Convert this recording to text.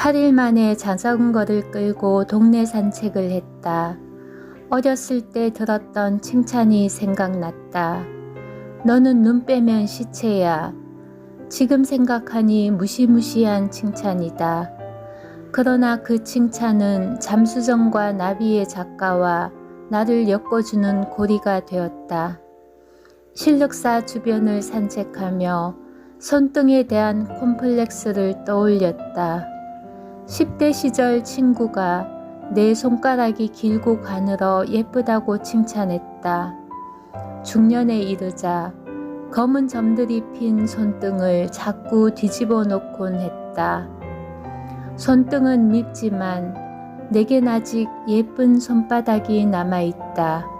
8일 만에 자전거를 끌고 동네 산책을 했다. 어렸을 때 들었던 칭찬이 생각났다. 너는 눈 빼면 시체야. 지금 생각하니 무시무시한 칭찬이다. 그러나 그 칭찬은 잠수정과 나비의 작가와 나를 엮어주는 고리가 되었다. 실력사 주변을 산책하며 손등에 대한 콤플렉스를 떠올렸다. 10대 시절 친구가 내 손가락이 길고 가늘어 예쁘다고 칭찬했다. 중년에 이르자 검은 점들이 핀 손등을 자꾸 뒤집어 놓곤 했다. 손등은 밉지만 내겐 아직 예쁜 손바닥이 남아 있다.